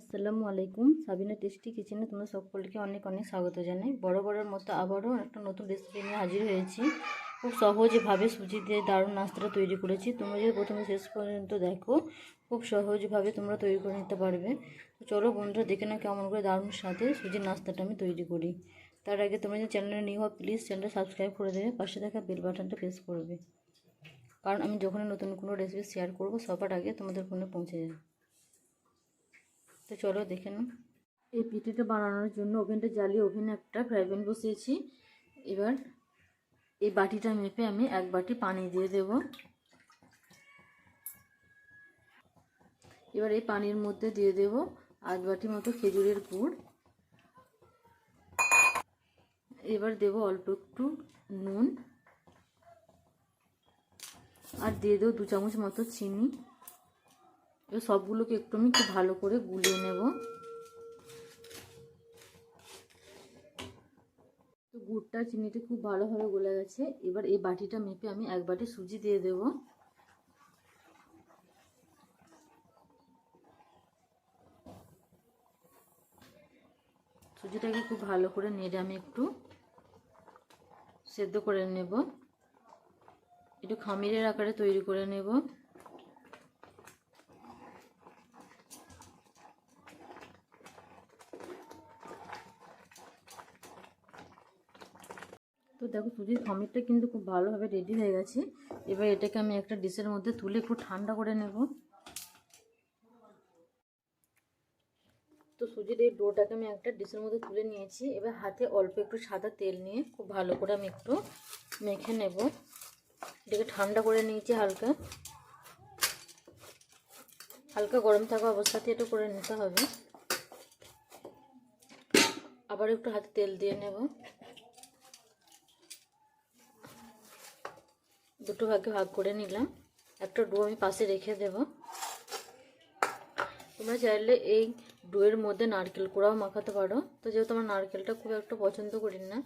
আসসালামু আলাইকুম। সাবিনা টেস্টি কিচেনে তোমরা সকলকে অনেক অনেক স্বাগত জানাই। বড় বড়ের মতো আবারও একটা নতুন রেসিপি নিয়ে হাজির হয়েছি। খুব সহজভাবে সুজি দিয়ে দারুণ নাস্তাটা তৈরি করেছি। তোমরা যদি প্রথমে শেষ পর্যন্ত দেখো, খুব সহজভাবে তোমরা তৈরি করে নিতে পারবে। তো চলো বন্ধুরা, দেখে নাও কেমন করে দারুণ সাথে সুজির নাস্তাটা আমি তৈরি করি। তার আগে তোমরা যে চ্যানেলে নিয়ে হও প্লিজ চ্যানেলটা সাবস্ক্রাইব করে দেবে। পাশে থাকা বেল বাটনটা প্রেস করবে। কারণ আমি যখনই নতুন কোনো রেসিপি শেয়ার করব, সবার আগে তোমাদের ফোনে পৌঁছে যাবে। তো চলো দেখে নাও। এই পিঠিটা বানানোর জন্য ওভেনটা জ্বালিয়ে ওভেনে একটা ফ্রাই প্যান বসিয়েছি। এবার এই বাটিটা মেপে আমি এক বাটি পানি দিয়ে দেব। এবার এই পানির মধ্যে দিয়ে দেব আধ বাটি মতো খেজুরের গুড়। এবার দেব অল্প একটু নুন। আর দিয়ে দেবো দু চামচ মতো চিনি। এবার সবগুলোকে একটু আমি খুব ভালো করে গুলিয়ে নেব। তো গুড়টা, চিনিটা খুব ভালোভাবে গলে গেছে। এবার এই বাটিটা মেপে আমি এক বাটি সুজি দিয়ে দেব। সুজিটাকে খুব ভালো করে নেড়ে আমি একটু সেদ্ধ করে নেব। একটু খামিরের আকারে তৈরি করে নেব। তো দেখো সুজির খামিরটা কিন্তু খুব ভালোভাবে রেডি হয়ে গেছে। এবার এটাকে আমি একটা ডিশের মধ্যে তুলে একটু ঠান্ডা করে নেব। তো সুজির এই ডোটাকে আমি একটা ডিশের মধ্যে তুলে নিয়েছি। এবার হাতে অল্প একটু সাদা তেল নিয়ে খুব ভালো করে আমি একটু মেখে নেব। এটাকে ঠান্ডা করে নিয়েছি হালকা। হালকা গরম থাকা অবস্থাতে এটা করে নিতে হবে। আবার একটু হাতে তেল দিয়ে নেব। দুটো ভাগে ভাগ করে নিলাম। একটা ডো আমি পাশে রেখে দেব। তোমরা চাইলে এই ডোয়ের মধ্যে নারকেল কোড়াও মাখাতে পারো। তো যেহেতু আমার নারকেলটা খুব একটা পছন্দ করি না,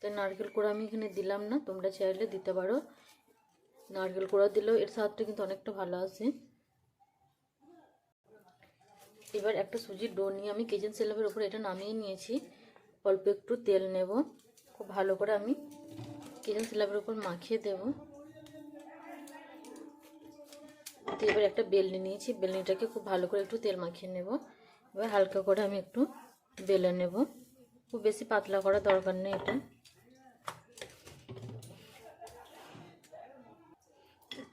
তাই নারকেল কোড়া আমি এখানে দিলাম না। তোমরা চাইলে দিতে পারো। নারকেল কোড়া দিলেও এর স্বাদটা কিন্তু অনেকটা ভালো আসে। এবার একটা সুজির ডো নিয়ে আমি কিচেন স্ল্যাবের উপরে এটা নামিয়ে নিয়েছি। অল্প একটু তেল নেব। খুব ভালো করে আমি কিচেন স্ল্যাবের উপর মাখিয়ে দেবো। তো এবার একটা বেলনি নিয়েছি। বেলনিটাকে খুব ভালো করে একটু তেল মাখিয়ে নেব। এবার হালকা করে আমি একটু বেলে নেব। খুব বেশি পাতলা করার দরকার নেই এটা।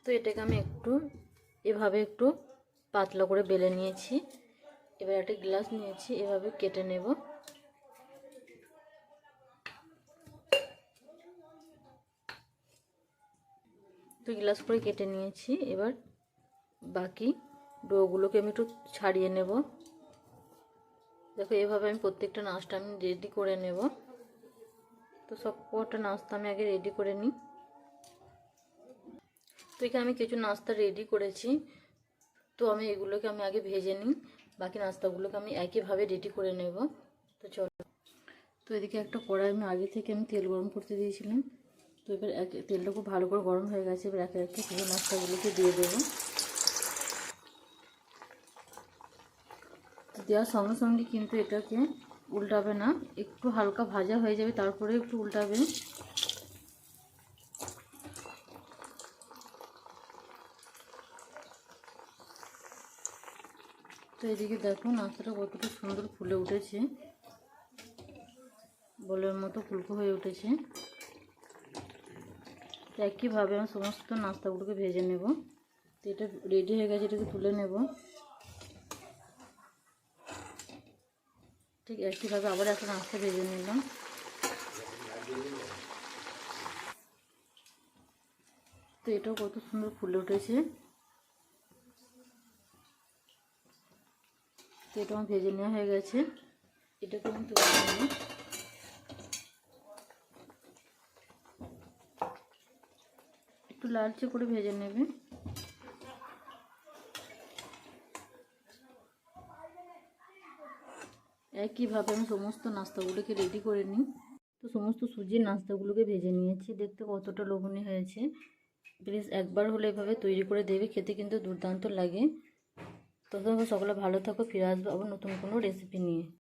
তো এটাকে আমি একটু এভাবে একটু পাতলা করে বেলে নিয়েছি। এবার একটা গ্লাস নিয়েছি, এভাবে কেটে নেব। তো গ্লাস করে কেটে নিয়েছি। এবার বাকি ডোগুলোকে আমি একটু ছাড়িয়ে নেব। দেখো, এভাবে আমি প্রত্যেকটা নাচটা আমি রেডি করে নেব। তো সব কটা নাস্তা আমি আগে রেডি করে নিই। তো এখানে আমি কিছু নাস্তা রেডি করেছি। তো আমি এগুলোকে আমি আগে ভেজে নিই। বাকি নাস্তাগুলোকে আমি একইভাবে রেডি করে নেব। তো চলো। তো এদিকে একটা কড়াই আমি আগে থেকে আমি তেল গরম করতে দিয়েছিলাম। তো এবার এক তেলটা খুব ভালো করে গরম হয়ে গেছে। এবার একে একে পুরো নাস্তাগুলোকে দিয়ে দেবো। দেওয়ার সঙ্গে সঙ্গে কিন্তু এটাকে উল্টাবে না। একটু হালকা ভাজা হয়ে যাবে, তারপরে একটু উল্টাবে। তো এদিকে দেখো নাস্তাটা কতটা সুন্দর ফুলে উঠেছে। বলের মতো ফুলকো হয়ে উঠেছে। একইভাবে আমি সমস্ত নাস্তাগুলোকে ভেজে নেব। তো এটা রেডি হয়ে গেছে, এটাকে তুলে নেব। ঠিক একইভাবে আবার একটা নাস্তা ভেজে নিলাম। তো এটাও কত সুন্দর ফুলে উঠেছে। তো এটা আমার ভেজে নেওয়া হয়ে গেছে। এটাকে আমি তুলে নেব একটু লালচে করে ভেজে নেবে। একইভাবে আমি সমস্ত নাস্তাগুলোকে রেডি করে নিই। তো সমস্ত সুজির নাস্তাগুলোকে ভেজে নিয়েছি। দেখতে কতটা লোভনীয় হয়েছে। প্লিজ একবার হলে এভাবে তৈরি করে দেবে, খেতে কিন্তু দুর্দান্ত লাগে। ততক্ষণ সকলে ভালো থাকো, ফিরে আসব আবার নতুন কোনো রেসিপি নিয়ে।